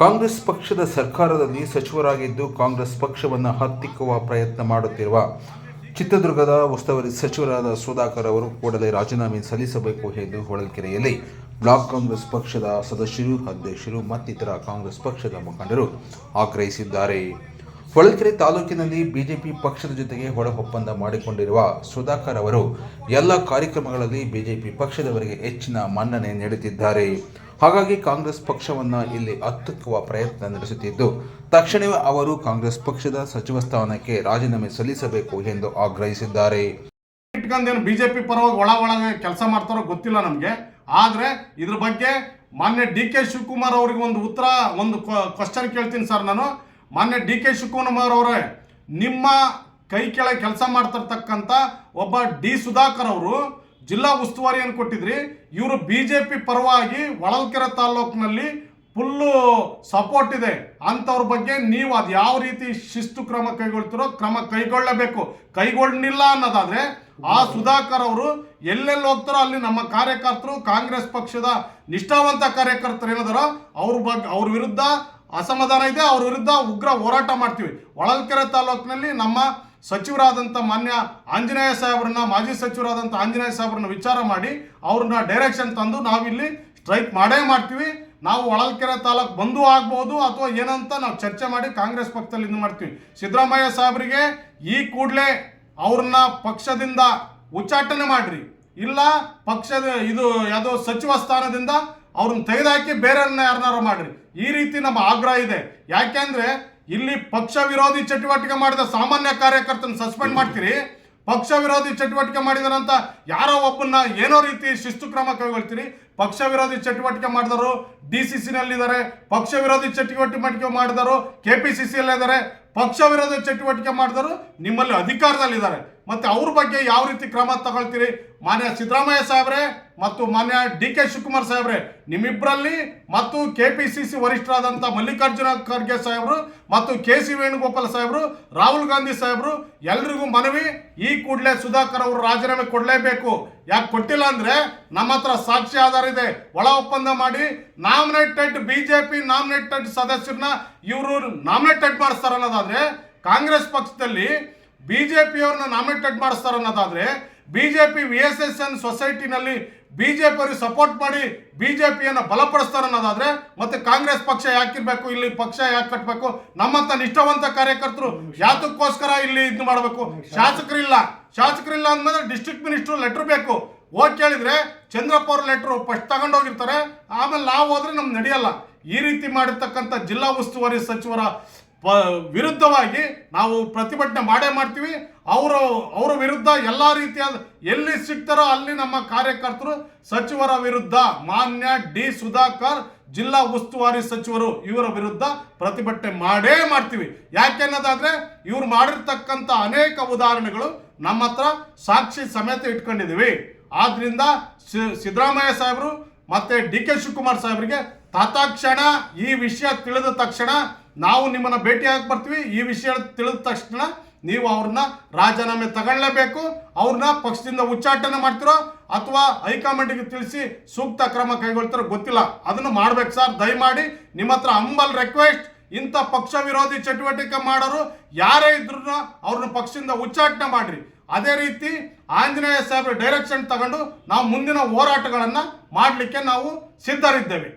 ಕಾಂಗ್ರೆಸ್ ಪಕ್ಷದ ಸರ್ಕಾರದಲ್ಲಿ ಸಚಿವರಾಗಿದ್ದು ಕಾಂಗ್ರೆಸ್ ಪಕ್ಷವನ್ನು ಹತ್ತಿಕ್ಕುವ ಪ್ರಯತ್ನ ಮಾಡುತ್ತಿರುವ ಚಿತ್ರದುರ್ಗದ ಉಸ್ತುವಾರಿ ಸಚಿವರಾದ ಸುಧಾಕರ್ ಅವರು ಕೂಡಲೇ ರಾಜೀನಾಮೆ ಸಲ್ಲಿಸಬೇಕು ಎಂದು ಹೊಳಲ್ಕೆರೆಯಲ್ಲಿ ಬ್ಲಾಕ್ ಕಾಂಗ್ರೆಸ್ ಪಕ್ಷದ ಸದಸ್ಯರು, ಅಧ್ಯಕ್ಷರು ಮತ್ತಿತರ ಕಾಂಗ್ರೆಸ್ ಪಕ್ಷದ ಮುಖಂಡರು ಆಗ್ರಹಿಸಿದ್ದಾರೆ. ಹೊಳಲ್ಕೆರೆ ತಾಲೂಕಿನಲ್ಲಿ ಬಿಜೆಪಿ ಪಕ್ಷದ ಜೊತೆಗೆ ಒಳ ಒಪ್ಪಂದ ಮಾಡಿಕೊಂಡಿರುವ ಸುಧಾಕರ್ ಅವರು ಎಲ್ಲ ಕಾರ್ಯಕ್ರಮಗಳಲ್ಲಿ ಬಿಜೆಪಿ ಪಕ್ಷದವರಿಗೆ ಹೆಚ್ಚಿನ ಮನ್ನಣೆ ನೀಡುತ್ತಿದ್ದಾರೆ. ಹಾಗಾಗಿ ಕಾಂಗ್ರೆಸ್ ಪಕ್ಷವನ್ನು ಇಲ್ಲಿ ಅತ್ತುಕುವ ಪ್ರಯತ್ನ ನಡೆಸುತ್ತಿದ್ದು, ತಕ್ಷಣವೇ ಅವರು ಕಾಂಗ್ರೆಸ್ ಪಕ್ಷದ ಸಚಿವ ಸ್ಥಾನಕ್ಕೆ ರಾಜೀನಾಮೆ ಸಲ್ಲಿಸಬೇಕು ಎಂದು ಆಗ್ರಹಿಸಿದ್ದಾರೆ. ಇಟ್ಕೊಂಡೇನು ಬಿಜೆಪಿ ಪರವಾಗಿ ಒಳ ಒಳಗೆ ಕೆಲಸ ಮಾಡ್ತಾರೋ ಗೊತ್ತಿಲ್ಲ ನಮಗೆ. ಆದರೆ ಇದ್ರ ಬಗ್ಗೆ ಮಾನ್ಯ ಡಿ ಕೆ ಶಿವಕುಮಾರ್ ಅವ್ರಿಗೆ ಒಂದು ಉತ್ತರ, ಒಂದು ಕ್ವಶನ್ ಕೇಳ್ತೀನಿ ಸರ್ ನಾನು. ಮಾನ್ಯ ಡಿ ಕೆ ಶಿವಕುಮಾರ್ ಅವರೇ, ನಿಮ್ಮ ಕೈ ಕೆಳಗೆ ಕೆಲಸ ಮಾಡ್ತಿರ್ತಕ್ಕಂಥ ಒಬ್ಬ ಡಿ ಸುಧಾಕರ್ ಅವರು ಜಿಲ್ಲಾ ಉಸ್ತುವಾರಿಯನ್ನು ಕೊಟ್ಟಿದ್ರಿ. ಇವರು ಬಿಜೆಪಿ ಪರವಾಗಿ ಹೊಳಲ್ಕೆರೆ ತಾಲೂಕಿನಲ್ಲಿ ಫುಲ್ಲು ಸಪೋರ್ಟ್ ಇದೆ. ಅಂಥವ್ರ ಬಗ್ಗೆ ನೀವು ಅದು ಯಾವ ರೀತಿ ಶಿಸ್ತು ಕ್ರಮ ಕೈಗೊಳ್ತಿರೋ ಕ್ರಮ ಕೈಗೊಳ್ಳಬೇಕು. ಕೈಗೊಳ್ಳಿಲ್ಲ ಅನ್ನೋದಾದ್ರೆ ಆ ಸುಧಾಕರ್ ಅವರು ಎಲ್ಲೆಲ್ಲಿ ಹೋಗ್ತಾರೋ ಅಲ್ಲಿ ನಮ್ಮ ಕಾರ್ಯಕರ್ತರು, ಕಾಂಗ್ರೆಸ್ ಪಕ್ಷದ ನಿಷ್ಠಾವಂತ ಕಾರ್ಯಕರ್ತರು ಏನಾದಾರೋ ಅವ್ರ ಬಗ್ಗೆ ಅವ್ರ ವಿರುದ್ಧ ಅಸಮಾಧಾನ ಇದೆ, ಅವ್ರ ವಿರುದ್ಧ ಉಗ್ರ ಹೋರಾಟ ಮಾಡ್ತೀವಿ. ಹೊಳಲ್ಕೆರೆ ತಾಲೂಕಿನಲ್ಲಿ ನಮ್ಮ ಸಚಿವರಾದಂಥ ಮಾನ್ಯ ಆಂಜನೇಯ ಸಾಹೇಬ್ರನ್ನ, ಮಾಜಿ ಸಚಿವರಾದಂಥ ಆಂಜನೇಯ ಸಾಹೇಬ್ರನ್ನ ವಿಚಾರ ಮಾಡಿ ಅವ್ರನ್ನ ಡೈರೆಕ್ಷನ್ ತಂದು ನಾವಿಲ್ಲಿ ಸ್ಟ್ರೈಕ್ ಮಾಡೇ ಮಾಡ್ತೀವಿ. ನಾವು ಹೊಳಲ್ಕೆರೆ ತಾಲೂಕು ಬಂದು ಆಗ್ಬೋದು ಅಥವಾ ಏನಂತ ನಾವು ಚರ್ಚೆ ಮಾಡಿ ಕಾಂಗ್ರೆಸ್ ಪಕ್ಷದಲ್ಲಿ ಇದು ಮಾಡ್ತೀವಿ. ಸಿದ್ದರಾಮಯ್ಯ ಸಾಹೇಬರಿಗೆ ಈ ಕೂಡಲೇ ಅವ್ರನ್ನ ಪಕ್ಷದಿಂದ ಉಚ್ಚಾಟನೆ ಮಾಡ್ರಿ. ಇಲ್ಲ ಪಕ್ಷದ ಇದು ಯಾವುದೋ ಸಚಿವ ಸ್ಥಾನದಿಂದ ಅವ್ರನ್ನ ತೆಗೆದಾಕಿ ಬೇರೆಯವ್ರನ್ನ ಯಾರನ್ನಾರು ಮಾಡ್ರಿ. ಈ ರೀತಿ ನಮ್ಮ ಆಗ್ರಹ ಇದೆ. ಯಾಕೆಂದ್ರೆ ಇಲ್ಲಿ ಪಕ್ಷ ವಿರೋಧಿ ಚಟುವಟಿಕೆ ಮಾಡಿದ ಸಾಮಾನ್ಯ ಕಾರ್ಯಕರ್ತನ ಸಸ್ಪೆಂಡ್ ಮಾಡ್ತೀರಿ. ಪಕ್ಷ ವಿರೋಧಿ ಚಟುವಟಿಕೆ ಮಾಡಿದಾರಂತ ಯಾರೋ ಒಬ್ಬನ್ನ ಏನೋ ರೀತಿ ಶಿಸ್ತು ಕ್ರಮ ಕೈಗೊಳ್ತೀರಿ. ಪಕ್ಷ ವಿರೋಧಿ ಚಟುವಟಿಕೆ ಮಾಡಿದವರು ಡಿ ಸಿ ಸಿನಲ್ಲಿದ್ದಾರೆ. ಪಕ್ಷ ವಿರೋಧಿ ಚಟುವಟಿಕೆ ಮಾಡಿದವರು ಕೆ ಪಿ ಸಿ ಸಿಯಲ್ಲಿದ್ದಾರೆ. ಪಕ್ಷ ವಿರೋಧಿ ಚಟುವಟಿಕೆ ಮಾಡಿದವರು ನಿಮ್ಮಲ್ಲಿ ಅಧಿಕಾರದಲ್ಲಿದ್ದಾರೆ. ಮತ್ತೆ ಅವ್ರ ಬಗ್ಗೆ ಯಾವ ರೀತಿ ಕ್ರಮ ತಗೊಳ್ತೀರಿ? ಮಾನ್ಯ ಸಿದ್ದರಾಮಯ್ಯ ಸಾಹೇಬ್ರೆ ಮತ್ತು ಮಾನ್ಯ ಡಿ ಕೆ ಶಿವಕುಮಾರ್ ಸಾಹೇಬ್ರೆ ನಿಮ್ಮಿಬ್ಬರಲ್ಲಿ ಮತ್ತು ಕೆ ಪಿ ಸಿ ಸಿ ವರಿಷ್ಠರಾದಂಥ ಮಲ್ಲಿಕಾರ್ಜುನ ಖರ್ಗೆ ಸಾಹೇಬರು ಮತ್ತು ಕೆ ಸಿ ವೇಣುಗೋಪಾಲ್ ಸಾಹೇಬರು, ರಾಹುಲ್ ಗಾಂಧಿ ಸಾಹೇಬರು, ಎಲ್ರಿಗೂ ಮನವಿ, ಈ ಕೂಡಲೇ ಸುಧಾಕರ್ ಅವರು ರಾಜೀನಾಮೆ ಕೊಡಲೇಬೇಕು. ಯಾಕೆ ಕೊಟ್ಟಿಲ್ಲ ಅಂದ್ರೆ ನಮ್ಮ ಹತ್ರ ಸಾಕ್ಷಿ ಆಧಾರ ಇದೆ. ಒಳ ಒಪ್ಪಂದ ಮಾಡಿ ನಾಮಿನೇಟೆಡ್ ಬಿಜೆಪಿ ನಾಮಿನೇಟೆಡ್ ಸದಸ್ಯರನ್ನ ಇವರು ನಾಮಿನೇಟೆಡ್ ಮಾಡಿಸ್ತಾರ ಅನ್ನೋದಾದ್ರೆ ಕಾಂಗ್ರೆಸ್ ಪಕ್ಷದಲ್ಲಿ ಬಿಜೆಪಿಯವ್ರನ್ನ ನಾಮಿನೇಟೆಡ್ ಬಿ ಅನ್ನೋದಾದ್ರೆ BJP V S S N ಸೊಸೈಟಿನಲ್ಲಿ BJP ಅವ್ರಿಗೆ ಸಪೋರ್ಟ್ ಮಾಡಿ ಬಿಜೆಪಿಯನ್ನು ಬಲಪಡಿಸ್ತಾರ ಅನ್ನೋದಾದ್ರೆ ಮತ್ತೆ ಕಾಂಗ್ರೆಸ್ ಪಕ್ಷ ಯಾಕಿರಬೇಕು, ಇಲ್ಲಿ ಪಕ್ಷ ಯಾಕೆ ಕಟ್ಟಬೇಕು ನಮ್ಮಂತ ನಿಷ್ಠಾವಂತ ಕಾರ್ಯಕರ್ತರು ಯಾತಕ್ಕೋಸ್ಕರ ಇಲ್ಲಿ ಇದು ಮಾಡಬೇಕು? ಶಾಸಕರಿಲ್ಲ. ಶಾಸಕರಿಲ್ಲ ಅಂದಮೇಲೆ ಡಿಸ್ಟ್ರಿಕ್ಟ್ ಮಿನಿಸ್ಟ್ರು ಲೆಟರ್ ಬೇಕು. ಹೋಗಿ ಕೇಳಿದರೆ ಚಂದ್ರಪ್ಪ ಅವ್ರ ಲೆಟ್ರು ಫಸ್ಟ್ ತಗೊಂಡೋಗಿರ್ತಾರೆ ಆಮೇಲೆ ನಾವು ಹೋದ್ರೆ ನಮ್ಗೆ ನಡೆಯಲ್ಲ. ಈ ರೀತಿ ಮಾಡಿರ್ತಕ್ಕಂಥ ಜಿಲ್ಲಾ ಉಸ್ತುವಾರಿ ಸಚಿವರ ಪ ವಿರುದ್ಧವಾಗಿ ನಾವು ಪ್ರತಿಭಟನೆ ಮಾಡೇ ಮಾಡ್ತೀವಿ. ಅವರು, ಅವರ ವಿರುದ್ಧ ಎಲ್ಲ ರೀತಿಯಾದ, ಎಲ್ಲಿ ಸಿಗ್ತಾರೋ ಅಲ್ಲಿ ನಮ್ಮ ಕಾರ್ಯಕರ್ತರು ಸಚಿವರ ವಿರುದ್ಧ, ಮಾನ್ಯ ಡಿ ಸುಧಾಕರ್, ಜಿಲ್ಲಾ ಉಸ್ತುವಾರಿ ಸಚಿವರು ಇವರ ವಿರುದ್ಧ ಪ್ರತಿಭಟನೆ ಮಾಡೇ ಮಾಡ್ತೀವಿ. ಯಾಕೆನ್ನೋದಾದ್ರೆ ಇವ್ರು ಮಾಡಿರ್ತಕ್ಕಂಥ ಅನೇಕ ಉದಾಹರಣೆಗಳು ನಮ್ಮ ಹತ್ರ ಸಾಕ್ಷಿ ಸಮೇತ ಇಟ್ಕೊಂಡಿದ್ದೀವಿ. ಆದ್ರಿಂದ ಸಿ- ಸಿದ್ದರಾಮಯ್ಯ ಸಾಹೇಬರು ಮತ್ತೆ ಡಿ ಕೆ ಶಿವಕುಮಾರ್ ಸಾಹೇಬರಿಗೆ ತತ್ಕ್ಷಣ ಈ ವಿಷಯ ತಿಳಿದ ತಕ್ಷಣ ನಾವು ನಿಮ್ಮನ್ನ ಭೇಟಿಯಾಗಿ ಬರ್ತೀವಿ. ಈ ವಿಷಯ ತಿಳಿದ ತಕ್ಷಣ ನೀವು ಅವ್ರನ್ನ ರಾಜೀನಾಮೆ ತಗೊಳ್ಳಲೇಬೇಕು ಅವ್ರನ್ನ ಪಕ್ಷದಿಂದ ಉಚ್ಚಾಟನೆ ಮಾಡ್ತಿರೋ ಅಥವಾ ಹೈಕಮಾಂಡಿಗೆ ತಿಳಿಸಿ ಸೂಕ್ತ ಕ್ರಮ ಕೈಗೊಳ್ತಾರೋ ಗೊತ್ತಿಲ್ಲ. ಅದನ್ನು ಮಾಡ್ಬೇಕು ಸರ್. ದಯಮಾಡಿ ನಿಮ್ಮ ಹತ್ರ ಅಂಬಲ್ ರಿಕ್ವೆಸ್ಟ್ ಇಂಥ ಪಕ್ಷ ವಿರೋಧಿ ಚಟುವಟಿಕೆ ಮಾಡೋರು ಯಾರೇ ಇದ್ರು ಅವ್ರನ್ನ ಪಕ್ಷದಿಂದ ಉಚ್ಚಾಟನೆ ಮಾಡ್ರಿ. ಅದೇ ರೀತಿ ಆಂಜನೇಯ ಸಾಹೇಬ್ರ ಡೈರೆಕ್ಷನ್ ತಗೊಂಡು ನಾವು ಮುಂದಿನ ಹೋರಾಟಗಳನ್ನು ಮಾಡಲಿಕ್ಕೆ ನಾವು ಸಿದ್ಧರಿದ್ದೇವೆ.